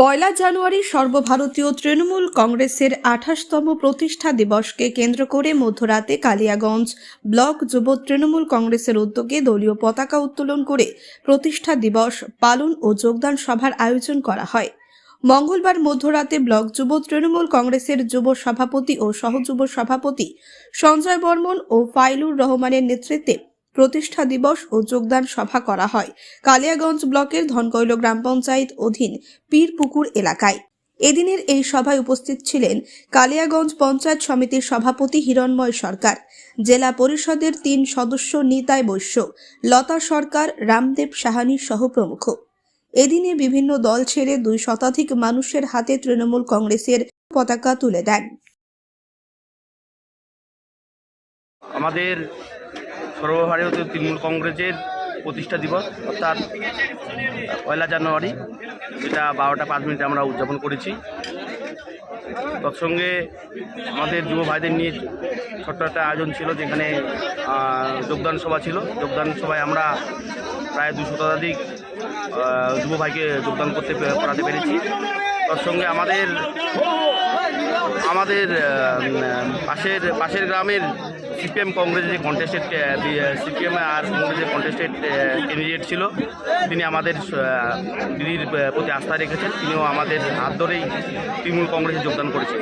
পয়লা জানুয়ারি সর্বভারতীয় তৃণমূল কংগ্রেসের আঠাশতম প্রতিষ্ঠা দিবসকে কেন্দ্র করে মধ্যরাতে কালিয়াগঞ্জ ব্লক যুব তৃণমূল কংগ্রেসের উদ্যোগে দলীয় পতাকা উত্তোলন করে প্রতিষ্ঠা দিবস পালন ও যোগদান সভার আয়োজন করা হয়। মঙ্গলবার মধ্যরাতে ব্লক যুব তৃণমূল কংগ্রেসের যুব সভাপতি ও সহযুব সভাপতি সঞ্জয় বর্মন ও ফাইলুর রহমানের নেতৃত্বে প্রতিষ্ঠা দিবস ও যোগদান সভা করা হয়। কালিয়াগঞ্জ ব্লকের ধনকৈল গ্রাম পঞ্চায়েত অধীন পীরপুকুর এলাকায়। এদিনের এই সভায় উপস্থিত ছিলেন কালিয়াগঞ্জ পঞ্চায়েত সমিতির সভাপতি হিরণময় সরকার, জেলা পরিষদের তিন সদস্য নিতাই বৈশ্য, লতা সরকার, রামদেব সাহানি সহ প্রমুখ। এদিনে বিভিন্ন দল ছেড়ে দুই শতাধিক মানুষের হাতে তৃণমূল কংগ্রেসের পতাকা তুলে দেন। আমাদের সর্বভারতীয় তৃণমূল কংগ্রেসের প্রতিষ্ঠা দিবস, অর্থাৎ পয়লা জানুয়ারি এটা বারোটা পাঁচ মিনিটে আমরা উদযাপন করেছি। তৎসঙ্গে আমাদের যুব ভাইদের নিয়ে ছোট্ট একটা আয়োজন ছিল, যেখানে যোগদান সভা ছিল। যোগদান সভায় আমরা প্রায় দুশো শতাধিক যুব ভাইকে যোগদান করতে করাতে পেরেছি। তৎসঙ্গে আমাদের আমাদের পাশের পাশের গ্রামের সিপিএম কংগ্রেস যে কন্টেস্টেড সিপিএম আর কংগ্রেসের কন্টেস্টেড ক্যান্ডিডেট ছিল, তিনি আমাদের দিদির প্রতি আস্থা রেখেছেন। তিনিও আমাদের হাত ধরেই তৃণমূল কংগ্রেসে যোগদান করেছেন।